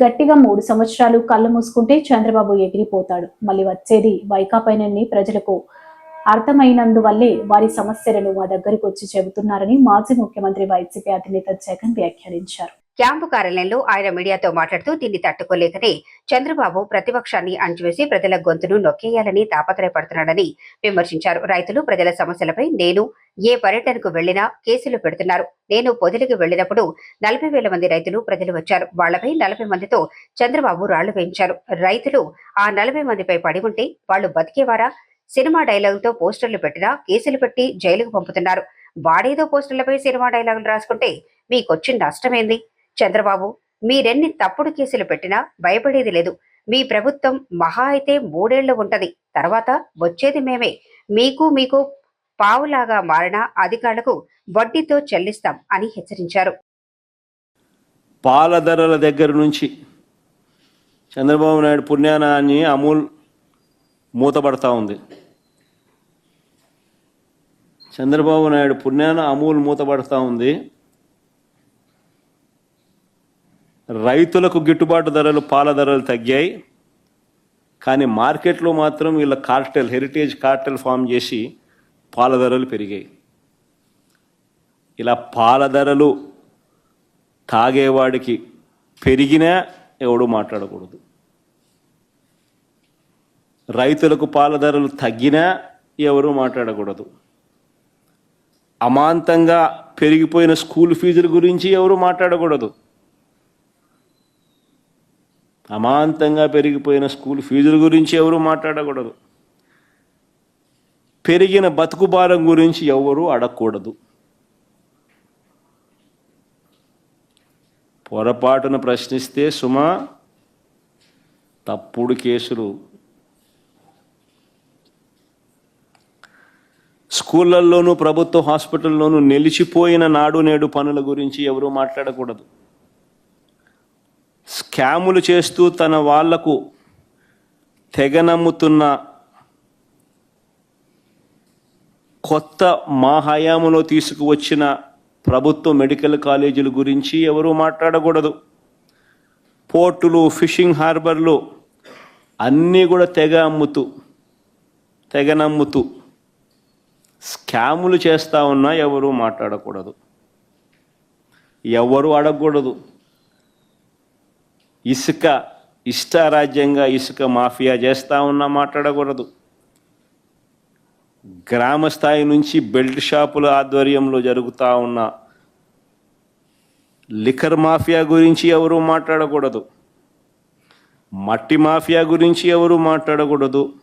గట్టిగా మూడు సంవత్సరాలు కళ్ళు మూసుకుంటే చంద్రబాబు ఎగిరిపోతాడు. మళ్ళీ వచ్చేది వైకాపైనని ప్రజలకు అర్థమైనందువల్లే వారి సమస్యలను మా దగ్గరకు వచ్చి చెబుతున్నారని మాజీ ముఖ్యమంత్రి వైసీపీ అధినేత జగన్ వ్యాఖ్యానించారు. క్యాంపు కార్యాలయంలో ఆయన మీడియాతో మాట్లాడుతూ దీన్ని తట్టుకోలేకనే చంద్రబాబు ప్రతిపక్షాన్ని అణచివేసి ప్రజల గొంతును నొక్కేయాలని తాపత్రయపడుతున్నాడని విమర్శించారు. రైతులు ప్రజల సమస్యలపై నేను ఏ పర్యటనకు వెళ్ళినా కేసులు పెడుతున్నారు. నేను పొదిలికి వెళ్ళినప్పుడు నలభై వేల మంది రైతులు ప్రజలు వచ్చారు. వాళ్ళపై నలభై మందితో చంద్రబాబు రాళ్ళు వేయించారు. రైతులు ఆ నలభై మందిపై పడి ఉంటే వాళ్ళు బతికేవారా? సినిమా డైలాగులతో పోస్టర్లు పెట్టినా కేసులు పెట్టి జైలుకు పంపుతున్నారు. వాడేదో పోస్టర్లపై సినిమా డైలాగులు రాసుకుంటే మీకొచ్చిన నష్టమేంది? చంద్రబాబు మీరెన్ని తప్పుడు కేసులు పెట్టినా భయపడేది లేదు. మీ ప్రభుత్వం మహా అయితే మూడేళ్ళు ఉంటది. తర్వాత వచ్చేది మేమే. మీకు మీకు పావులాగా మారిన అధికారులకు వడ్డీతో చెల్లిస్తాం అని హెచ్చరించారు. పాల ధరల దగ్గర నుంచి చంద్రబాబు నాయుడు పుణ్యానాన్ని అమూల్ మూతపడతా ఉంది. చంద్రబాబు నాయుడు పుణ్యాన అమూల్ మూతపడతా ఉంది. రైతులకు గిట్టుబాటు ధరలు పాల ధరలు తగ్గాయి. కానీ మార్కెట్లో మాత్రం వీళ్ళ కార్టెల్ హెరిటేజ్ కార్టెల్ ఫామ్ చేసి పాల ధరలు పెరిగాయి. ఇలా పాల ధరలు తాగేవాడికి పెరిగినా ఎవడు మాట్లాడకూడదు. రైతులకు పాల ధరలు తగ్గినా ఎవరు మాట్లాడకూడదు. అమాంతంగా పెరిగిపోయిన స్కూల్ ఫీజుల గురించి ఎవరు మాట్లాడకూడదు. అమాంతంగా పెరిగిపోయిన స్కూల్ ఫీజుల గురించి ఎవరు మాట్లాడకూడదు. పెరిగిన బతుకు భారం గురించి ఎవరు అడగకూడదు. పొరపాటున ప్రశ్నిస్తే సుమా తప్పుడు కేసులు. స్కూళ్ళల్లోనూ ప్రభుత్వ హాస్పిటల్లోనూ నిలిచిపోయిన నాడు నేడు పనుల గురించి ఎవరు మాట్లాడకూడదు. స్కాములు చేస్తూ తన వాళ్ళకు తెగ కొత్త మా హయాంలో తీసుకువచ్చిన ప్రభుత్వ మెడికల్ కాలేజీల గురించి ఎవరు మాట్లాడకూడదు. పోర్టులు ఫిషింగ్ హార్బర్లు అన్నీ కూడా తెగ అమ్ముతూ తెగ నమ్ముతూ స్కాములు చేస్తూ ఉన్నా ఎవరూ మాట్లాడకూడదు. ఎవరు అడగకూడదు. ఇసుక ఇష్టారాజ్యంగా ఇసుక మాఫియా చేస్తూ ఉన్నా మాట్లాడకూడదు. గ్రామ స్థాయి నుంచి బెల్ట్ షాపుల ఆధ్వర్యంలో జరుగుతూ ఉన్న లిఖర్ మాఫియా గురించి ఎవరు మాట్లాడకూడదు. మట్టి మాఫియా గురించి ఎవరు మాట్లాడకూడదు.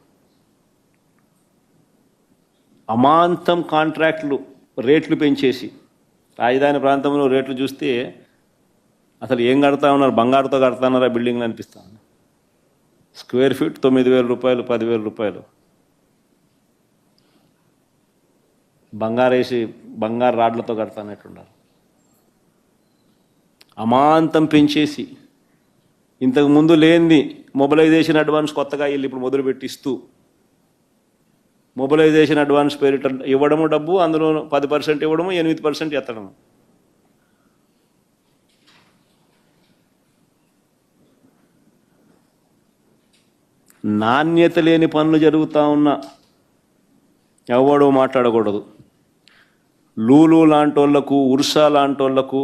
అమాంతం కాంట్రాక్ట్లు రేట్లు పెంచేసి రాజధాని ప్రాంతంలో రేట్లు చూస్తే అసలు ఏం కడతా ఉన్నారు? బంగారుతో కడతాన్నారా? బిల్డింగ్లు అనిపిస్తా స్క్వేర్ ఫీట్ తొమ్మిది వేల రూపాయలు పదివేల రూపాయలు. బంగారేసి బంగారు రాడ్లతో కడతానట్టున్నారు. అమాంతం పెంచేసి ఇంతకు ముందు లేనిది మొబిలైజేషన్ అడ్వాన్స్ కొత్తగా వీళ్ళు ఇప్పుడు మొదలుపెట్టిస్తూ మొబలైజేషన్ మొబిలైజేషన్ అడ్వాన్స్ పేరిట ఇవ్వడము డబ్బు అందులో పది పర్సెంట్ ఇవ్వడము ఎనిమిది పర్సెంట్ ఎత్తడము. నాణ్యత లేని పనులు జరుగుతూ ఉన్నా ఎవడో మాట్లాడకూడదు. లూలు లాంటోళ్ళకు ఉర్సా లాంటోళ్ళకు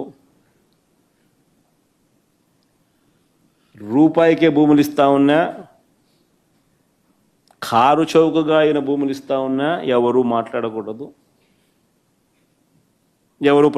రూపాయికే భూములు ఇస్తా ఉన్నా కారు చౌకగా అయిన భూములు ఇస్తా ఉన్నా ఎవరు మాట్లాడకూడదు. ఎవరు